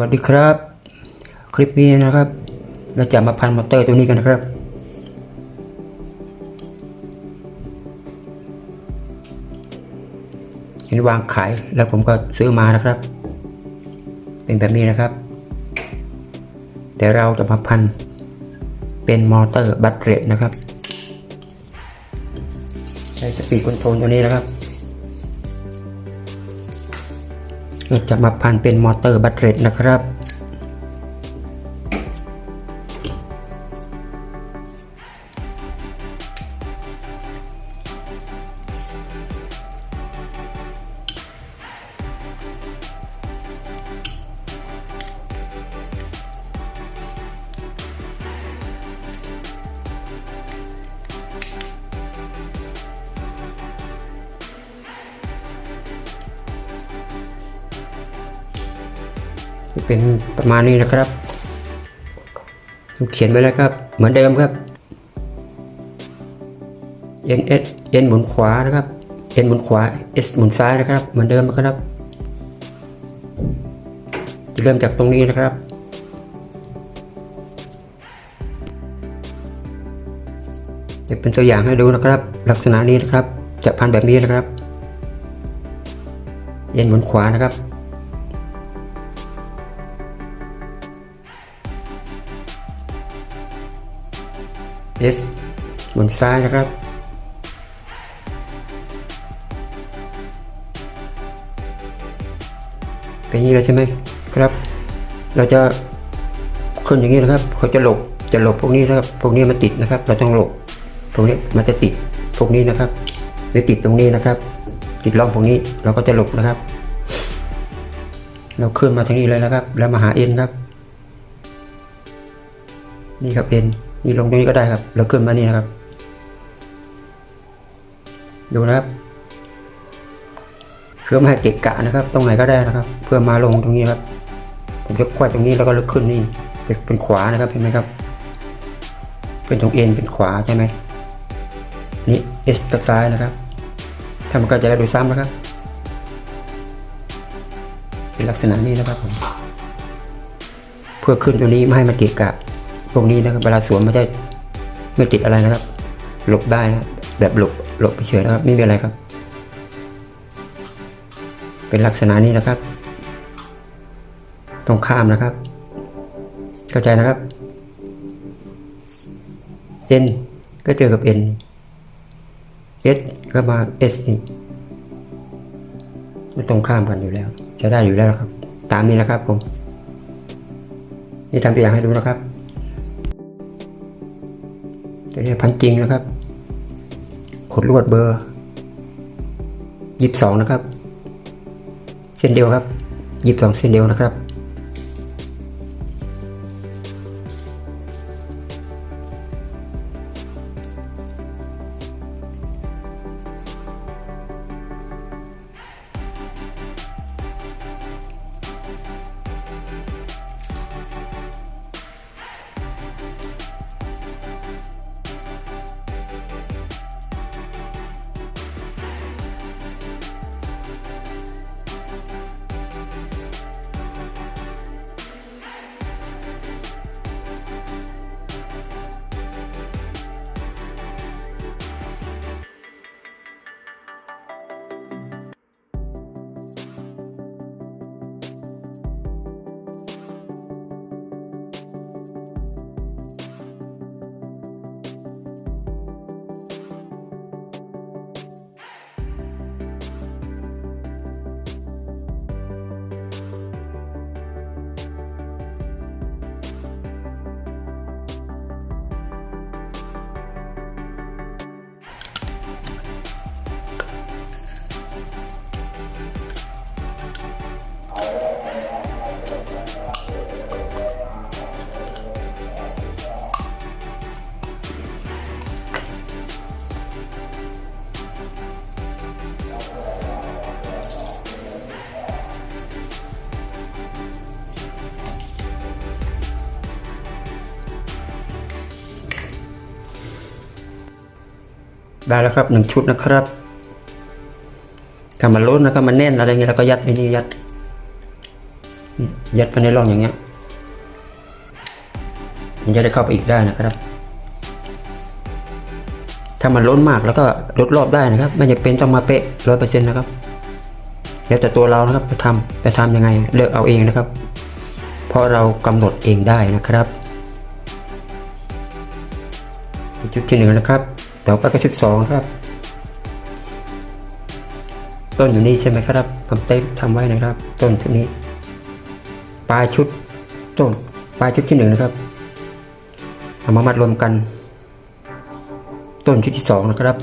วัสดีครับ คลิปนี้นะครับ เราจะมาพันมอเตอร์ตัวนี้กันนะครับ เห็นวางขายแล้วผมก็ซื้อมานะครับ เป็นแบบนี้นะครับ แต่เราจะมาพันเป็นมอเตอร์บัตเรตนะครับ ใช้สปีดคอนโทรลตัวนี้นะครับ จะมาพันเป็นมอเตอร์บัตเรตนะครับ จะเป็นประมาณนี้นะครับเขียนไว้แล้วครับ เหมือนเดิมครับ N S N หมุนขวานะครับ N หมุนขวา S หมุนซ้ายนะครับ เหมือนเดิมนะครับ จะเริ่มจากตรงนี้นะครับ จะเป็นตัวอย่างให้ดูนะครับ ลักษณะนี้นะครับ จะพันแบบนี้นะครับ N หมุนขวานะครับ S บนซ้ายนะครับ เป็นอย่างนี้แล้วใช่ไหมครับ เราจะขึ้นอย่างนี้นะครับเขาจะหลบจะหลบพวกนี้นะครับ พวกนี้มันติดนะครับ เราต้องหลบพวกนี้มันจะติดพวกนี้นะครับหรือติดตรงนี้นะครับ ติดร่องพวกนี้เราก็จะหลบนะครับ เราขึ้นมาทางนี้เลยนะครับ แล้วมาหาเอ็นครับ นี่ครับเอ็น นี่ลงตรงนี้ก็ได้ครับ แล้วขึ้นมานี่นะครับ ดูนะครับ เพื่อไม่ให้เกะกะนะครับ ตรงไหนก็ได้นะครับ เพื่อมาลงตรงนี้ครับ ผมจะควายตรงนี้แล้วก็ลึกขึ้นนี่ เป็นขวานะครับเห็นไหมครับ เป็นตรงเอ็นเป็นขวาใช่ไหมนี่เอสกับซ้ายนะครับถ้าก็จะได้ดูซ้ำนะครับ เป็นลักษณะนี้นะครับผม เพื่อขึ้นตัวนี้ไม่ให้มันเกะกะ พวกนี้นะครับเวลาสวมไม่ได้ไม่ติดอะไรนะครับ หลบได้นะแบบหลบหลบเฉยนะครับไม่มีอะไรครับ เป็นลักษณะนี้นะครับ ตรงข้ามนะครับ เข้าใจนะครับ N ก็เจอกับ N S ก็มา S นี่มันตรงข้ามกันอยู่แล้ว จะได้อยู่แล้วครับ ตามนี้นะครับผม นี่ทำตัวอย่างให้ดูนะครับ ตัวนี้พันจริงนะครับ ขดลวดเบอร์ยี่สิบสองนะครับ เส้นเดียวครับยี่สิบสองเส้นเดียวนะครับ ได้แล้วครับหนึ่งชุดนะครับถ้ามันล้นนะครับมันแน่นอะไรเงี้ยเราก็ยัดไว้นี่ยัดยัดไปในร่องอย่างเงี้ยมันจะได้เข้าไปอีกได้นะครับ ถ้ามันล้นมากแล้วก็ลดรอบได้นะครับ ไม่จำเป็นต้องมาเป๊ะร้อยเปอร์เซ็นต์นะครับแล้วแต่ตัวเรานะครับไปทำไปทำยังไงเลือกเอาเองนะครับ เพราะเรากำหนดเองได้นะครับชุดที่หนึ่งนะครับ ต่อไปก็ชุดสองครับ ต้นอยู่นี่ใช่ไหมครับ ผมเต้ทำไว้นะครับ ต้นชุดนี้ ปลายชุดต้น ปลายชุดที่หนึ่งนะครับเอามามัดรวมกัน ต้นชุดที่สองนะครับ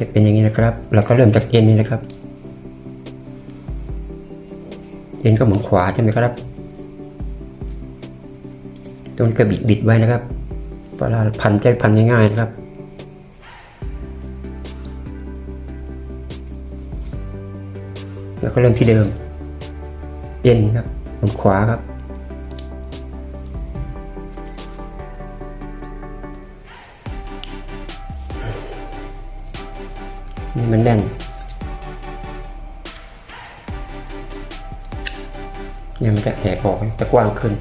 จะเป็นอย่างนี้นะครับ เราก็เริ่มจากเอ็นนี้นะครับ เอ็นก็หมุนขวาใช่ไหมครับต้นก็บิดบิดไว้นะครับเวลาพันจะพันง่ายๆนะครับแล้วก็เริ่มที่เดิม เอ็นครับหมุนขวาครับ นี่มันแน่นเนี่ยมันจะแหกออกจะกว้างขึ้น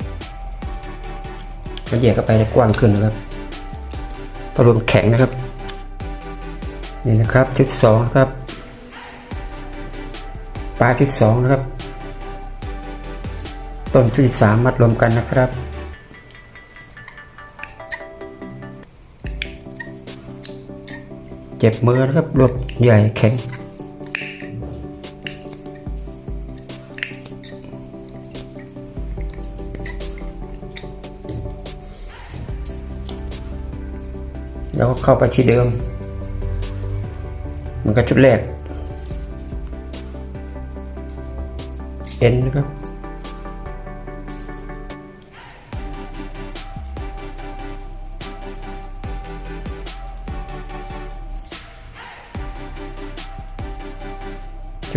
มันแยกเข้าไปจะกว้างขึ้นนะครับพระรวมแข็งนะครับ นี่นะครับชุดสองนะครับปลายชุดสองนะครับ ต้นชุดสามมัดรวมกันนะครับ เจ็บมือนะครับรวบใหญ่แข็ง แล้วก็เข้าไปที่เดิม มันก็ชุดแรกเอ็นนะครับ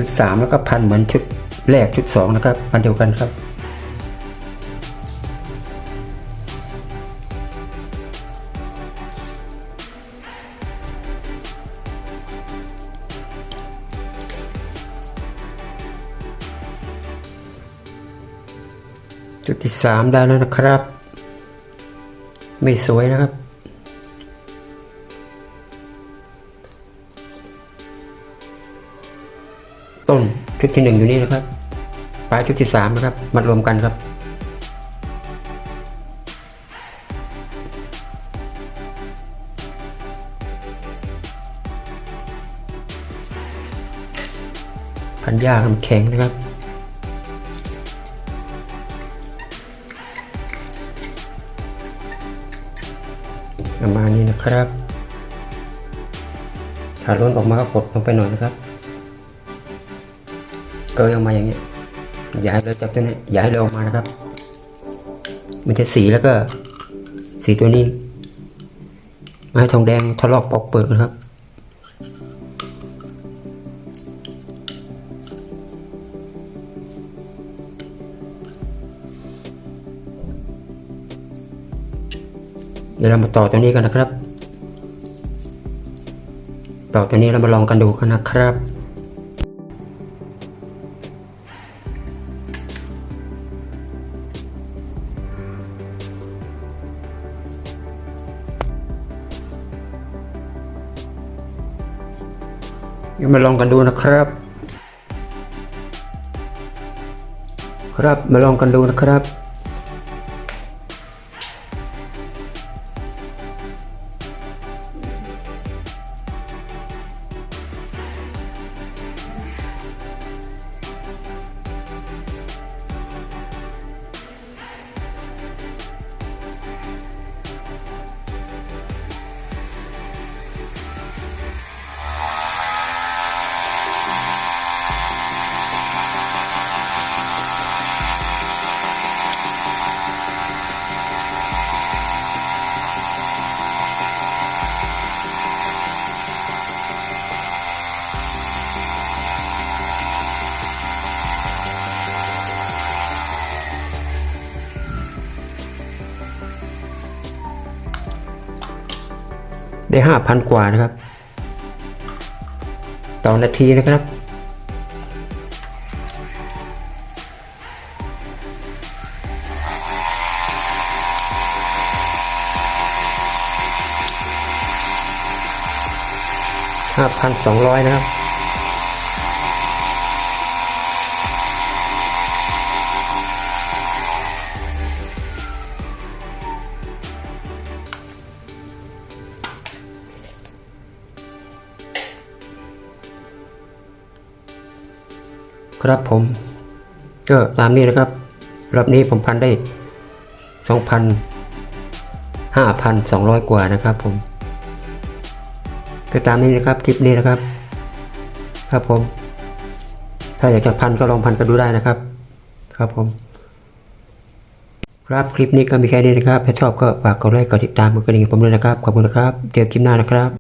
ชุดสามแล้วก็พันเหมือนชุดแรกชุดสองนะครับอันเดียวกันครับ จุดที่สามได้แล้วนะครับ ไม่สวยนะครับ ชุดที่หนึ่งอยู่นี่นะครับ ปลายชุดที่สามนะครับ มารวมกันครับ พันยากมันแข็งนะครับประมาณนี้นะครับถ้าล้นออกมาก็กดลงไปหน่อยนะครับ กยออกมาอย่างนี้ อย่าให้เลยจากตัวนี้ อย่าให้เลยออกมานะครับ มันจะสีแล้วก็ สีตัวนี้ ไม้ทองแดงทะลอกปอกเปลือกนะครับ เดี๋ยวเรามาต่อตัวนี้กันนะครับ ต่อตัวนี้เรามาลองกันดูกันนะครับ มาลองกันดูนะครับ ครับมาลองกันดูนะครับ ได้ห้าพันกว่านะครับ ต่อนาทีนะครับห้าพันสองร้อยนะครับ ครับผม ก็ตามนี้นะครับ รอบนี้ผมพันได้สองพันห้าพันสองร้อยกว่านะครับผม ก็ตามนี้นะครับคลิปนี้นะครับ ครับผม ถ้าอยากจะพันก็ลองพันกันดูได้นะครับ ครับผม ครับคลิปนี้ก็มีแค่นี้นะครับ ถ้าชอบก็ฝากกดไลค์กดติดตามกดกระดิ่งผมด้วยนะครับ ขอบคุณนะครับ เจอคลิปหน้านะครับ